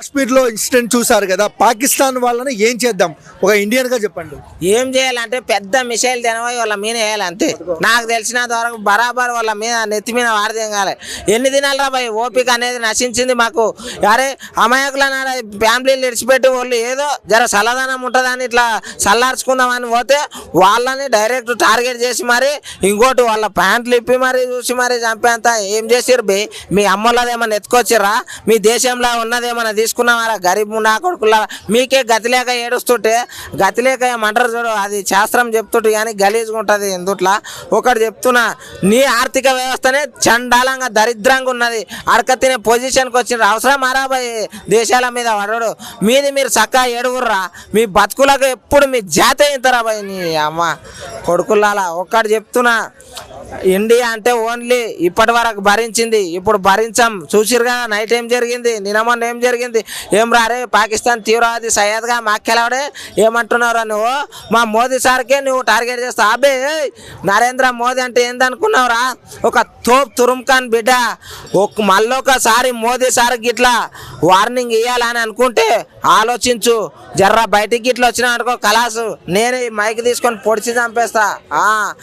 కాశ్మీర్లో ఇన్సిడెంట్ చూసారు కదా పాకిస్తాన్ వాళ్ళని ఏం చేద్దాం? ఒక ఇండియన్గా చెప్పండి. ఏం చేయాలంటే పెద్ద మిసైల్ తినబోయి వాళ్ళ మీద వేయాలి అంతే. నాకు తెలిసిన వరకు బరాబర్ వాళ్ళ మీద నెత్తి మీద వాడదేం కాలే. ఎన్ని దినాలు రా భయ్ ఓపిక అనేది నశించింది మాకు. అరే అమాయకుల ఫ్యామిలీలు విడిచిపెట్టి వాళ్ళు ఏదో జర చల్లదనం ఉంటుందని ఇట్లా చల్లార్చుకుందామని పోతే వాళ్ళని డైరెక్ట్ టార్గెట్ చేసి మరి ఇంకోటి వాళ్ళ ప్యాంట్లు ఇప్పి మరి చూసి మరి చంపేంత ఏం చేసిర్రు బే మీ అమ్మలదేమన్నా ఎత్తుకొచ్చిర్రా? మీ దేశంలో ఉన్నదేమన్నా తీసుకున్నామారా గరీబ్ నా కొడుకులా మీకే గతి లేక ఏడుస్తుంటే గతి లేక ఏమంటారు చూడు అది శాస్త్రం చెప్తుంటే కానీ గలీజ్గా ఉంటుంది ఎందుట్లా? ఒకటి చెప్తున్నా నీ ఆర్థిక వ్యవస్థనే చండాలంగా దరిద్రంగా ఉన్నది. అడక తినే పొజిషన్కి వచ్చిన అవసరం మారాబాయి దేశాల మీద పడడు మీది మీరు చక్కగా ఏడుగుర్రా. మీ బతుకులకు ఎప్పుడు మీ జాత ఇంతరాబాయి నీ అమ్మ కొడుకులాలా ఒక్కటి చెప్తున్నా ఇండియా అంటే ఓన్లీ ఇప్పటి వరకు భరించింది. ఇప్పుడు భరించాం. చూసిరుగా నైట్ ఏం జరిగింది? నిన్న ఏం జరిగింది? ఏం రారే పాకిస్తాన్ తీవ్రవాది సయ్యద్గా మాకెలవడే ఏమంటున్నారు నువ్వు? మా మోదీ సార్కే నువ్వు టార్గెట్ చేస్తావు అబ్బే నరేంద్ర మోదీ అంటే ఏందనుకున్నావురా ఒక తోప్ తురుమ్ఖాన్ బిడ్డ. ఒక మళ్ళొకసారి మోదీ సార్కి ఇట్లా వార్నింగ్ ఇవ్వాలని అనుకుంటే ఆలోచించు. జర్రా బయటికి ఇట్లా వచ్చినా అనుకో కలాసు నేనే ఈ మైక్ తీసుకొని పొడిచి చంపేస్తా. ఆ,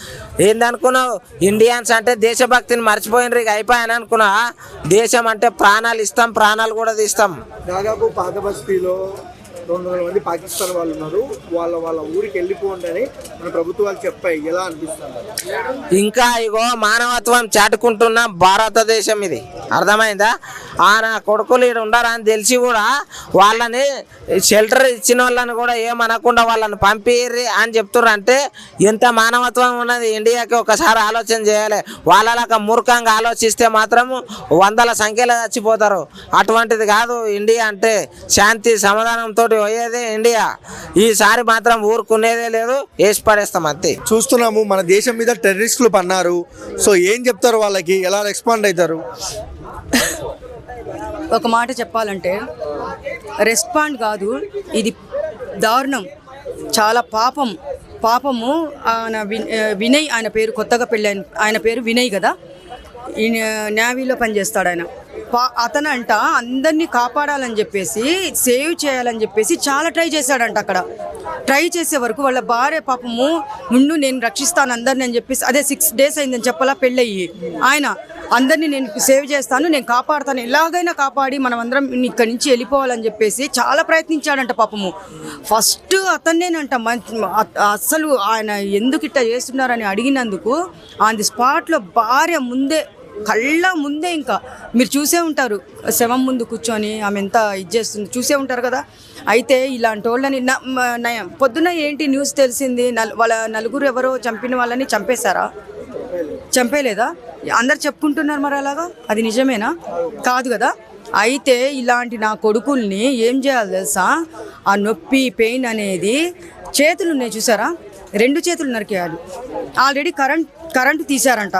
ఏందనుకున్నావు? ఇండియన్స్ అంటే దేశభక్తిని మర్చిపోయినరు ఇక అయిపోయాను అనుకున్నా. దేశం అంటే ప్రాణాలు ఇస్తాం ప్రాణాలు కూడా తీస్తాం. దాదాపు పాత బస్తీలో రెండు వందల మంది పాకిస్తాన్ వాళ్ళు ఉన్నారు. వాళ్ళ వాళ్ళ ఊరికి వెళ్ళిపోండి అని మన ప్రభుత్వాలు చెప్పాయి. ఎలా అనిపిస్తుంది? ఇంకా ఇగో మానవత్వం చాటుకుంటున్న భారతదేశం ఇది. అర్థమైందా? ఆయన కొడుకులు ఇక్కడ ఉండరా అని తెలిసి కూడా వాళ్ళని షెల్టర్ ఇచ్చిన వాళ్ళని కూడా ఏమనకుండా వాళ్ళని పంపిర్రి అని చెప్తుర్రు అంటే ఎంత మానవత్వం ఉన్నది? ఇండియాకి ఒకసారి ఆలోచన చేయాలి. వాళ్ళలాగా మూర్ఖంగా ఆలోచిస్తే మాత్రం వందల సంఖ్యలో చచ్చిపోతారు. అటువంటిది కాదు ఇండియా అంటే శాంతి సమాధానంతో పోయేదే ఇండియా. ఈసారి మాత్రం ఊరుకునేదే లేదు వేసి పడేస్తాం అంతే. చూస్తున్నాము మన దేశం మీద టెర్రరిస్టులు పన్నారు. సో ఏం చెప్తారు వాళ్ళకి? ఎలా రెస్పాండ్ అవుతారు? ఒక మాట చెప్పాలంటే రెస్పాండ్ కాదు ఇది దారుణం. చాలా పాపం. పాపము ఆయన వినయ్ ఆయన పేరు కొత్తగా పెళ్ళైన ఆయన పేరు వినయ్ కదా? ఈయన నేవీలో పనిచేస్తాడు ఆయన. పా అతను అంట అందరినీ కాపాడాలని చెప్పేసి సేవ్ చేయాలని చెప్పేసి చాలా ట్రై చేశాడంట అక్కడ. ట్రై చేసే వరకు వాళ్ళ భార్య పాపము ముందు నేను రక్షిస్తాను అందరిని అని చెప్పేసి అదే సిక్స్ డేస్ అయిందని చెప్పాలా? పెళ్ళయ్యి. ఆయన అందరినీ నేను సేవ్ చేస్తాను నేను కాపాడుతాను. ఎలాగైనా కాపాడి మనం అందరం ఇక్కడి నుంచి వెళ్ళిపోవాలని చెప్పేసి చాలా ప్రయత్నించాడంట పాపము. ఫస్ట్ అతన్నేనంట మంచి అస్సలు ఆయన ఎందుకు ఇట్లా చేస్తున్నారని అడిగినందుకు ఆన్ ది స్పాట్లో భార్య ముందే కళ్ళ ముందే ఇంకా. మీరు చూసే ఉంటారు శవం ముందు కూర్చొని ఆమె ఎంత ఇది చేస్తుంది చూసే ఉంటారు కదా. అయితే ఇలాంటి వాళ్ళని న- నయం. పొద్దున ఏంటి న్యూస్ తెలిసింది? నల్- వాళ్ళ నలుగురు ఎవరో చంపిన వాళ్ళని చంపేశారా? చంపేలేదా అందరు చెప్పుకుంటున్నారు మరి అలాగా? అది నిజమేనా? కాదు కదా. అయితే ఇలాంటి నా కొడుకుల్ని ఏం చేయాలి తెలుసా? ఆ నొప్పి పెయిన్ అనేది చేతులు ఉన్నాయి చూసారా? రెండు చేతులు నరికేయాలి. ఆల్రెడీ కరెంట్ కరెంటు తీశారంట.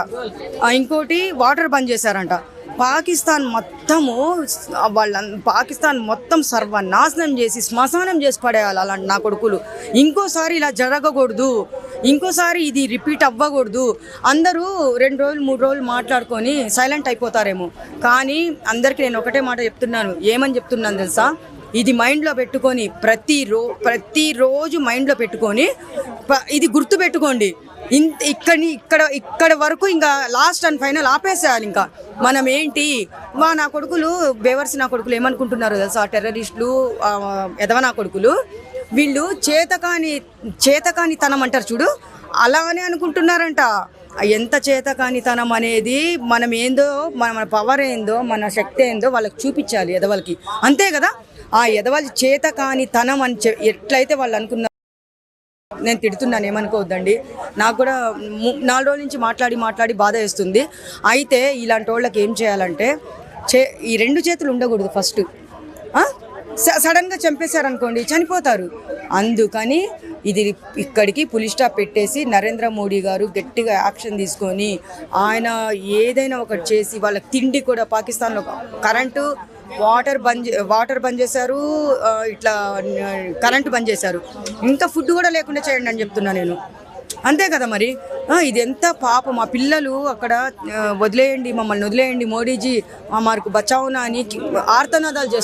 ఇంకోటి వాటర్ బంద్ చేశారంట. పాకిస్తాన్ మొత్తము వాళ్ళ పాకిస్తాన్ మొత్తం సర్వనాశనం చేసి శ్మశానం చేసి పడేయాలి అలాంటి నా కొడుకులు. ఇంకోసారి ఇలా జరగకూడదు. ఇంకోసారి ఇది రిపీట్ అవ్వకూడదు. అందరూ రెండు రోజులు మూడు రోజులు మాట్లాడుకొని సైలెంట్ అయిపోతారేమో. కానీ అందరికీ నేను ఒకటే మాట చెప్తున్నాను. ఏమని చెప్తున్నాను తెలుసా? ఇది మైండ్లో పెట్టుకొని ప్రతిరో ప్రతిరోజు మైండ్లో పెట్టుకొని ప- ఇది గుర్తు పెట్టుకోండి ఇంత ఇక్కడి ఇక్కడ ఇక్కడ వరకు ఇంకా లాస్ట్ అండ్ ఫైనల్ ఆపేసేయాలి ఇంకా. మనం ఏంటి? మా నా కొడుకులు బేవర్స్ నా కొడుకులు ఏమనుకుంటున్నారు తెలుసా? టెర్రరిస్టులు ఆ, ఎదవ నా కొడుకులు. వీళ్ళు చేతకాని చేతకాని తనం అంటారు చూడు. అలానే అనుకుంటున్నారంట. ఎంత చేతకానితనం అనేది మనం ఏందో మన మన పవర్ ఏందో మన శక్తి ఏందో వాళ్ళకి చూపించాలి ఎదవలకి. అంతే కదా? ఆ ఎదవల చేతకానితనం అని చె- ఎట్లయితే వాళ్ళు అనుకున్నారు నేను తిడుతున్నాను ఏమనుకోవద్దండి. నాకు కూడా నాలుగు రోజుల నుంచి మాట్లాడి మాట్లాడి బాధ వేస్తుంది. అయితే ఇలాంటి వాళ్ళకి ఏం చేయాలంటే చే ఈ రెండు చేతులు ఉండకూడదు ఫస్ట్. సడన్గా చంపేశారనుకోండి చనిపోతారు. అందుకని ఇది ఇక్కడికి పులి స్టాప్ పెట్టేసి నరేంద్ర మోడీ గారు గట్టిగా యాక్షన్ తీసుకొని ఆయన ఏదైనా ఒకటి చేసి వాళ్ళకి తిండి కూడా పాకిస్తాన్లో current water bandh water bandh చేశారు ఇట్లా కరెంటు బంద్ చేశారు. ఇంకా ఫుడ్ కూడా లేకుండా చేయండి అని చెప్తున్నా నేను. అంతే కదా మరి? ఇది ఎంత పాపం. మా పిల్లలు అక్కడ వదిలేయండి మమ్మల్ని వదిలేయండి మోడీజీ మా మార్కు బచావునా అని ఆర్తనాదాలు చేస్తున్నారు.